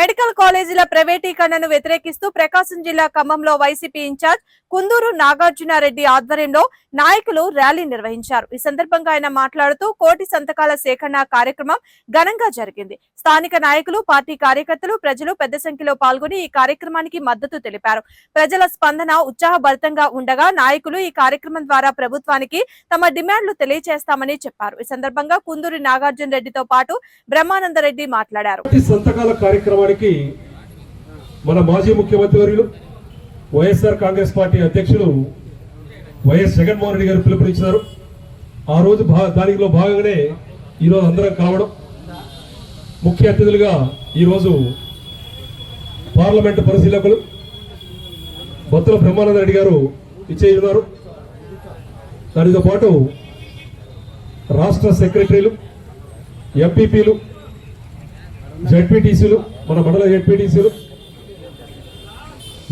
Medical కాలేజీల ప్రైవేటీకరణను వ్యతిరేకిస్తూ ప్రకాశం జిల్లా ఖమ్మంలో వైసీపీ ఇన్ఛార్జ్ కుందూరు నాగార్జునారెడ్డి ఆధ్వర్యంలో నాయకులు ర్యాలీ నిర్వహించారు. ఈ సందర్భంగా ఆయన మాట్లాడుతూ కోటి సంతకాల సేకరణ కార్యక్రమం ఘనంగా జరిగింది. స్థానిక నాయకులు పార్టీ కార్యకర్తలు ప్రజలు పెద్ద సంఖ్యలో పాల్గొని ఈ కార్యక్రమానికి మద్దతు తెలిపారు. ప్రజల స్పందన ఉత్సాహభరితంగా ఉండగా నాయకులు ఈ కార్యక్రమం ద్వారా ప్రభుత్వానికి తమ డిమాండ్లు తెలియజేస్తామని చెప్పారు. ఈ సందర్భంగా కుందూరి నాగార్జున రెడ్డితో పాటు బ్రహ్మానందరెడ్డి మాట్లాడారు. గారికి మన మాజీ ముఖ్యమంత్రి వర్యులు వైఎస్ఆర్ కాంగ్రెస్ పార్టీ అధ్యక్షులు వైఎస్ జగన్మోహన్ రెడ్డి గారు పిలుపునిచ్చినారు ఆ రోజు దానిలో భాగంగానే ఈరోజు అందరం కలవడం ముఖ్య అతిథులుగా ఈరోజు పార్లమెంటు పరిశీలకులు బొత్తుల బ్రహ్మానంద రెడ్డి గారు ఇచ్చేయున్నారు. దానితో పాటు రాష్ట్ర సెక్రటరీలు ఎంపీపీలు జడ్పీటీసీలు మన మండల ఎంపీటీసీలు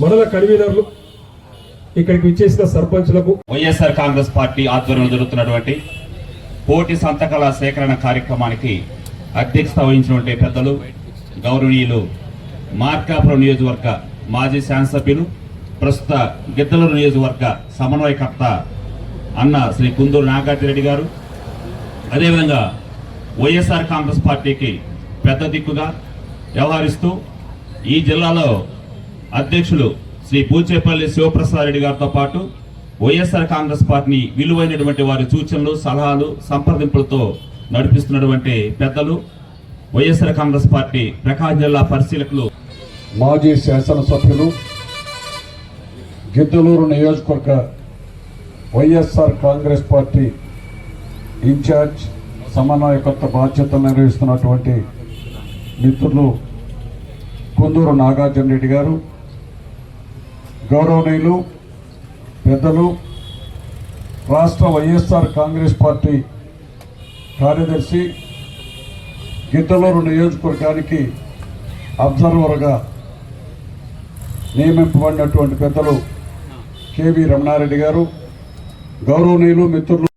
మండల కన్వీనర్లు ఇక్కడికి విచ్చేసిన సర్పంచులకు వైఎస్ఆర్ కాంగ్రెస్ పార్టీ ఆధ్వర్యంలో జరుగుతున్నటువంటి పోటీ సంతకాల సేకరణ కార్యక్రమానికి అధ్యక్షత వహించినటువంటి పెద్దలు గౌరవనీయులు మార్కాపురం నియోజకవర్గ మాజీ శాసనసభ్యులు ప్రస్తుత గిద్దలూరు నియోజకవర్గ సమన్వయకర్త అన్న శ్రీ కుందూరు నాగార్జునరెడ్డి గారు. అదేవిధంగా వైఎస్ఆర్ కాంగ్రెస్ పార్టీకి పెద్ద దిక్కుగా వ్యవహరిస్తూ ఈ జిల్లాలో అధ్యక్షులు శ్రీ పూచేపల్లి శివప్రసాద్ రెడ్డి గారితో పాటు వైఎస్ఆర్ కాంగ్రెస్ పార్టీని విలువైనటువంటి వారి సూచనలు సలహాలు సంప్రదింపులతో నడిపిస్తున్నటువంటి పెద్దలు వైఎస్ఆర్ కాంగ్రెస్ పార్టీ ప్రకాశం జిల్లా పరిశీలకులు. మాజీ శాసనసభ్యులు గిద్దలూరు నియోజకవర్గ వైఎస్ఆర్ కాంగ్రెస్ పార్టీ ఇన్ఛార్జ్ సమన్వయకర్త బాధ్యతలు నిర్వహిస్తున్నటువంటి మిత్రులు కుందూరు నాగార్జున రెడ్డి గారు గౌరవనీయులు పెద్దలు రాష్ట్ర వైఎస్ఆర్ కాంగ్రెస్ పార్టీ కార్యదర్శి గిద్దలూరు నియోజకవర్గానికి అబ్జర్వర్గా నియమింపబడినటువంటి పెద్దలు కేవీ రమణారెడ్డి గారు గౌరవనీయులు మిత్రులు